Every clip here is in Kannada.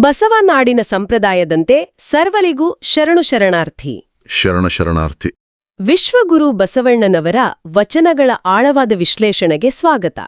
ಬಸವನಾಡಿನ ಸಂಪ್ರದಾಯದಂತೆ ಸರ್ವರಿಗೂ ಶರಣು ಶರಣಾರ್ಥಿ. ಶರಣ ಶರಣಾರ್ಥಿ. ವಿಶ್ವಗುರು ಬಸವಣ್ಣನವರ ವಚನಗಳ ಆಳವಾದ ವಿಶ್ಲೇಷಣೆಗೆ ಸ್ವಾಗತ.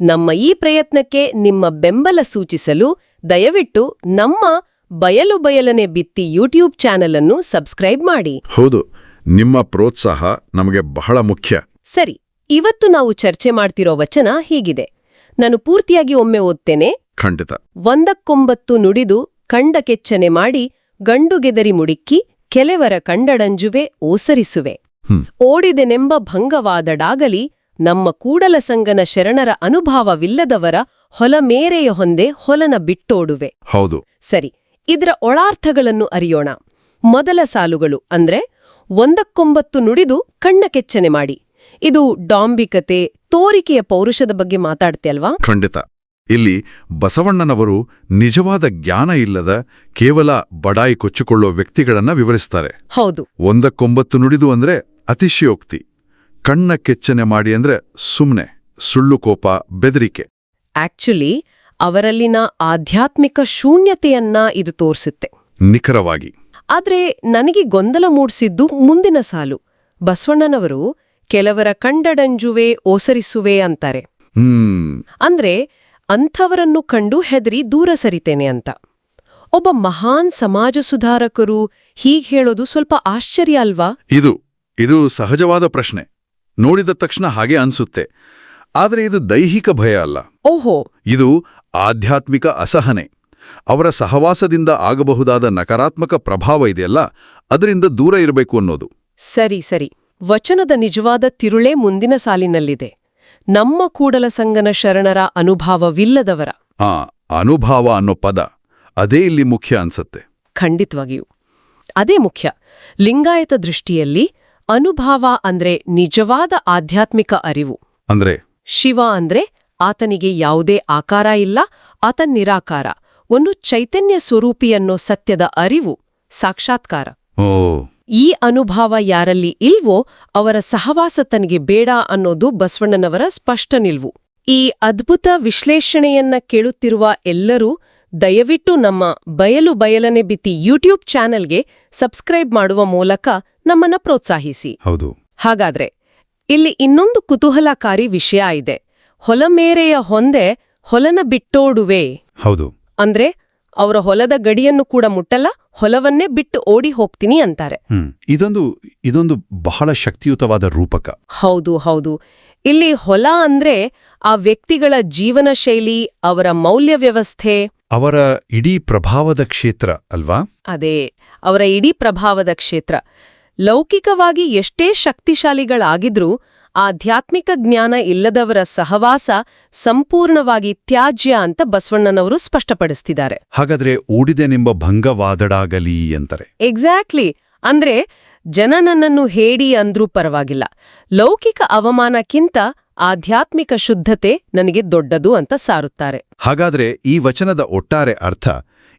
ನಮ್ಮ ಈ ಪ್ರಯತ್ನಕ್ಕೆ ನಿಮ್ಮ ಬೆಂಬಲ ಸೂಚಿಸಲು ದಯವಿಟ್ಟು ನಮ್ಮ ಬಯಲು ಬಯಲನೆ ಬಿತ್ತಿ ಯೂಟ್ಯೂಬ್ ಚಾನೆಲ್ ಅನ್ನು ಸಬ್ಸ್ಕ್ರೈಬ್ ಮಾಡಿ. ಹೌದು ನಿಮ್ಮ ಪ್ರೋತ್ಸಾಹ ನಮಗೆ ಬಹಳ ಮುಖ್ಯ. ಸರಿ ಇವತ್ತು ನಾವು ಚರ್ಚೆ ಮಾಡ್ತಿರೋ ವಚನ ಹೀಗಿದೆ. ನಾನು ಪೂರ್ತಿಯಾಗಿ ಒಮ್ಮೆ ಓದ್ತೇನೆ. ಖಂಡಿತ. ಒಂದಕ್ಕೊಂಬತ್ತು ನುಡಿದು ಕಂಡ ಕೆಚ್ಚನೆ ಮಾಡಿ ಗಂಡುಗೆದರಿ ಮುಡಿಕ್ಕಿ ಕೆಲವರ ಕಂಡಡಂಜುವೆ ಓಸರಿಸುವೆ. ಓಡಿದೆನೆಂಬ ಭಂಗವಾದಡಾಗಲಿ ನಮ್ಮ ಕೂಡಲ ಸಂಗನ ಶರಣರ ಅನುಭಾವವಿಲ್ಲದವರ ಹೊಲಮೇರೆಯ ಹೊಂದೆ ಹೊಲನ ಬಿಟ್ಟೋಡುವೆ. ಹೌದು. ಸರಿ ಇದರ ಒಳಾರ್ಥಗಳನ್ನು ಅರಿಯೋಣ. ಮೊದಲ ಸಾಲುಗಳು ಅಂದ್ರೆ ಒಂದಕ್ಕೊಂಬತ್ತು ನುಡಿದು ಕಣ್ಣ ಕೆಚ್ಚನೆ ಮಾಡಿ. ಇದು ಡಾಂಬಿಕತೆ ತೋರಿಕೆಯ ಪೌರುಷದ ಬಗ್ಗೆ ಮಾತಾಡ್ತೆ ಅಲ್ವಾ ಖಂಡಿತ. ಇಲ್ಲಿ ಬಸವಣ್ಣನವರು ನಿಜವಾದ ಜ್ಞಾನ ಇಲ್ಲದ ಕೇವಲ ಬಡಾಯಿ ಕೊಚ್ಚಿಕೊಳ್ಳೋ ವ್ಯಕ್ತಿಗಳನ್ನ ವಿವರಿಸ್ತಾರೆ. ಹೌದು. ಒಂದಕ್ಕೊಂಬತ್ತು ನುಡಿದು ಅಂದ್ರೆ ಅತಿಶಯೋಕ್ತಿ. ಕಣ್ಣ ಕೆಚ್ಚನೆ ಮಾಡಿ ಅಂದ್ರೆ ಸುಮ್ನೆ ಸುಳ್ಳು ಕೋಪ ಬೆದರಿಕೆ. ಆಕ್ಚುಲಿ ಅವರಲ್ಲಿನ ಆಧ್ಯಾತ್ಮಿಕ ಶೂನ್ಯತೆಯನ್ನ ಇದು ತೋರಿಸುತ್ತೆ. ನಿಖರವಾಗಿ. ಆದ್ರೆ ನನಗೆ ಗೊಂದಲ ಮೂಡಿಸಿದ್ದು ಮುಂದಿನ ಸಾಲು. ಬಸವಣ್ಣನವರು ಕೆಲವರ ಕಂಡಡಂಜುವೆ ಓಸರಿಸುವೆ ಅಂತಾರೆ. ಹ್ಮ್. ಅಂದ್ರೆ ಅಂಥವರನ್ನು ಕಂಡು ಹೆದರಿ ದೂರ ಸರಿತೇನೆ ಅಂತ. ಒಬ್ಬ ಮಹಾನ್ ಸಮಾಜ ಸುಧಾರಕರು ಹೀಗೆ ಹೇಳೋದು ಸ್ವಲ್ಪ ಆಶ್ಚರ್ಯ ಅಲ್ವಾ? ಇದು ಇದು ಸಹಜವಾದ ಪ್ರಶ್ನೆ. ನೋಡಿದ ತಕ್ಷಣ ಹಾಗೆ ಅನ್ಸುತ್ತೆ. ಆದರೆ ಇದು ದೈಹಿಕ ಭಯ ಅಲ್ಲ. ಓಹೋ! ಇದು ಆಧ್ಯಾತ್ಮಿಕ ಅಸಹನೆ. ಅವರ ಸಹವಾಸದಿಂದ ಆಗಬಹುದಾದ ನಕಾರಾತ್ಮಕ ಪ್ರಭಾವ ಇದೆಯಲ್ಲ ಅದರಿಂದ ದೂರ ಇರಬೇಕು ಅನ್ನೋದು. ಸರಿ ಸರಿ. ವಚನದ ನಿಜವಾದ ತಿರುಳೇ ಮುಂದಿನ ಸಾಲಿನಲ್ಲಿದೆ. ನಮ್ಮ ಕೂಡಲ ಸಂಗನ ಶರಣರ ಅನುಭಾವವಿಲ್ಲದವರ. ಆ ಅನುಭಾವ ಅನ್ನೋ ಪದ ಅದೇ ಇಲ್ಲಿ ಮುಖ್ಯ ಅನ್ಸತ್ತೆ. ಖಂಡಿತವಾಗಿಯೂ. ಅದೇ ಮುಖ್ಯ. ಲಿಂಗಾಯತ ದೃಷ್ಟಿಯಲ್ಲಿ ಅನುಭಾವ ಅಂದ್ರೆ ನಿಜವಾದ ಆಧ್ಯಾತ್ಮಿಕ ಅರಿವು. ಅಂದ್ರೆ? ಶಿವ ಅಂದ್ರೆ ಆತನಿಗೆ ಯಾವುದೇ ಆಕಾರ ಇಲ್ಲ ಆತ ನಿರಾಕಾರ. ಒಂದು ಚೈತನ್ಯ ಸ್ವರೂಪಿಯನ್ನೋ ಸತ್ಯದ ಅರಿವು ಸಾಕ್ಷಾತ್ಕಾರ. ಓ. ಈ ಅನುಭವ ಯಾರಲ್ಲಿ ಇಲ್ವೋ ಅವರ ಸಹವಾಸ ತನಗೆ ಬೇಡ ಅನ್ನೋದು ಬಸವಣ್ಣನವರ ಸ್ಪಷ್ಟ ನಿಲ್ವು. ಈ ಅದ್ಭುತ ವಿಶ್ಲೇಷಣೆಯನ್ನ ಕೇಳುತ್ತಿರುವ ಎಲ್ಲರೂ ದಯವಿಟ್ಟು ನಮ್ಮ ಬಯಲು ಬಯಲನೆ ಬಿತ್ತಿ ಯೂಟ್ಯೂಬ್ ಚಾನೆಲ್ಗೆ ಸಬ್ಸ್ಕ್ರೈಬ್ ಮಾಡುವ ಮೂಲಕ ನಮ್ಮನ್ನ ಪ್ರೋತ್ಸಾಹಿಸಿ. ಹೌದು. ಹಾಗಾದ್ರೆ ಇಲ್ಲಿ ಇನ್ನೊಂದು ಕುತೂಹಲಕಾರಿ ವಿಷಯ ಇದೆ. ಹೊಲಮೇರೆಯ ಹೊಂದೆ ಹೊಲನ ಬಿಟ್ಟೋಡುವೆ. ಹೌದು. ಅಂದ್ರೆ ಅವರ ಹೊಲದ ಗಡಿಯನ್ನು ಕೂಡ ಮುಟ್ಟಲ್ಲ ಹೊಲವನ್ನೇ ಬಿಟ್ಟು ಓಡಿ ಹೋಗ್ತೀನಿ ಅಂತಾರೆ. ಇದೊಂದು ಇದೊಂದು ಬಹಳ ಶಕ್ತಿಯುತವಾದ ರೂಪಕ. ಹೌದು ಹೌದು. ಇಲ್ಲಿ ಹೊಲ ಅಂದ್ರೆ ಆ ವ್ಯಕ್ತಿಗಳ ಜೀವನ ಶೈಲಿ ಅವರ ಮೌಲ್ಯ ವ್ಯವಸ್ಥೆ. ಅವರ ಇಡೀ ಪ್ರಭಾವದ ಕ್ಷೇತ್ರ ಅಲ್ವಾ? ಅದೇ ಅವರ ಇಡೀ ಪ್ರಭಾವದ ಕ್ಷೇತ್ರ. ಲೌಕಿಕವಾಗಿ ಎಷ್ಟೇ ಶಕ್ತಿಶಾಲಿಗಳಾಗಿದ್ರೂ ಆಧ್ಯಾತ್ಮಿಕ ಜ್ಞಾನ ಇಲ್ಲದವರ ಸಹವಾಸ ಸಂಪೂರ್ಣವಾಗಿ ತ್ಯಾಜ್ಯ ಅಂತ ಬಸವಣ್ಣನವರು ಸ್ಪಷ್ಟಪಡಿಸ್ತಿದ್ದಾರೆ. ಹಾಗಾದ್ರೆ ಓಡಿದೆನೆಂಬ ಭಂಗವಾದಡಾಗಲಿ ಅಂತಾರೆ ಎಕ್ಸಾಕ್ಟ್ಲಿ ಅಂದ್ರೆ ಜನ ನನ್ನನ್ನು ಹೇಡಿ ಅಂದ್ರೂ ಪರವಾಗಿಲ್ಲ. ಲೌಕಿಕ ಅವಮಾನಕ್ಕಿಂತ ಆಧ್ಯಾತ್ಮಿಕ ಶುದ್ಧತೆ ನನಗೆ ದೊಡ್ಡದು ಅಂತ ಸಾರುತ್ತಾರೆ. ಹಾಗಾದ್ರೆ ಈ ವಚನದ ಒಟ್ಟಾರೆ ಅರ್ಥ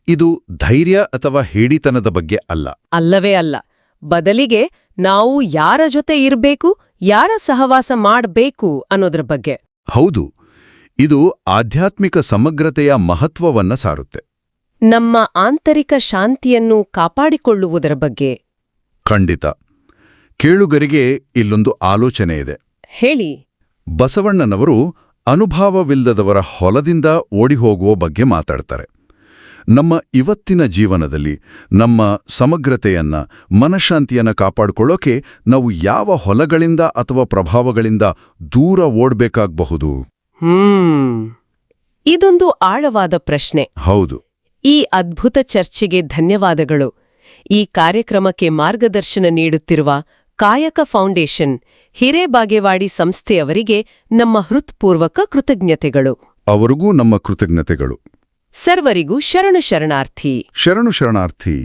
ಇದು ಧೈರ್ಯ ಅಥವಾ ಹೇಡಿತನದ ಬಗ್ಗೆ ಅಲ್ಲ? ಅಲ್ಲವೇ ಅಲ್ಲ. ಬದಲಿಗೆ ನಾವು ಯಾರ ಜೊತೆ ಇರಬೇಕು ಯಾರ ಸಹವಾಸ ಮಾಡಬೇಕು ಅನ್ನೋದ್ರ ಬಗ್ಗೆ. ಹೌದು ಇದು ಆಧ್ಯಾತ್ಮಿಕ ಸಮಗ್ರತೆಯ ಮಹತ್ವವನ್ನ ಸಾರುತ್ತೆ. ನಮ್ಮ ಆಂತರಿಕ ಶಾಂತಿಯನ್ನು ಕಾಪಾಡಿಕೊಳ್ಳುವುದರ ಬಗ್ಗೆ. ಖಂಡಿತ. ಕೇಳುಗರಿಗೆ ಇಲ್ಲೊಂದು ಆಲೋಚನೆ ಇದೆ. ಹೇಳಿ. ಬಸವಣ್ಣನವರು ಅನುಭಾವವಿಲ್ಲದವರ ಹೊಲದಿಂದ ಓಡಿಹೋಗುವ ಬಗ್ಗೆ ಮಾತಾಡ್ತಾರೆ. ನಮ್ಮ ಇವತ್ತಿನ ಜೀವನದಲ್ಲಿ ನಮ್ಮ ಸಮಗ್ರತೆಯನ್ನ ಮನಃಶಾಂತಿಯನ್ನು ಕಾಪಾಡಿಕೊಳ್ಳೋಕೆ ನಾವು ಯಾವ ಹೊಲಗಳಿಂದ ಅಥವಾ ಪ್ರಭಾವಗಳಿಂದ ದೂರ ಓಡಬೇಕಾಗಬಹುದು? ಹ್ಮ್. ಇದೊಂದು ಆಳವಾದ ಪ್ರಶ್ನೆ. ಹೌದು. ಈ ಅದ್ಭುತ ಚರ್ಚೆಗೆ ಧನ್ಯವಾದಗಳು. ಈ ಕಾರ್ಯಕ್ರಮಕ್ಕೆ ಮಾರ್ಗದರ್ಶನ ನೀಡುತ್ತಿರುವ ಕಾಯಕ ಫೌಂಡೇಶನ್ ಹಿರೇಬಾಗೇವಾಡಿ ಸಂಸ್ಥೆಯವರಿಗೆ ನಮ್ಮ ಹೃತ್ಪೂರ್ವಕ ಕೃತಜ್ಞತೆಗಳು. ಅವರಿಗೂ ನಮ್ಮ ಕೃತಜ್ಞತೆಗಳು. ಸರ್ವರಿಗೂ ಶರಣು ಶರಣಾರ್ಥಿ. ಶರಣು ಶರಣಾರ್ಥಿ.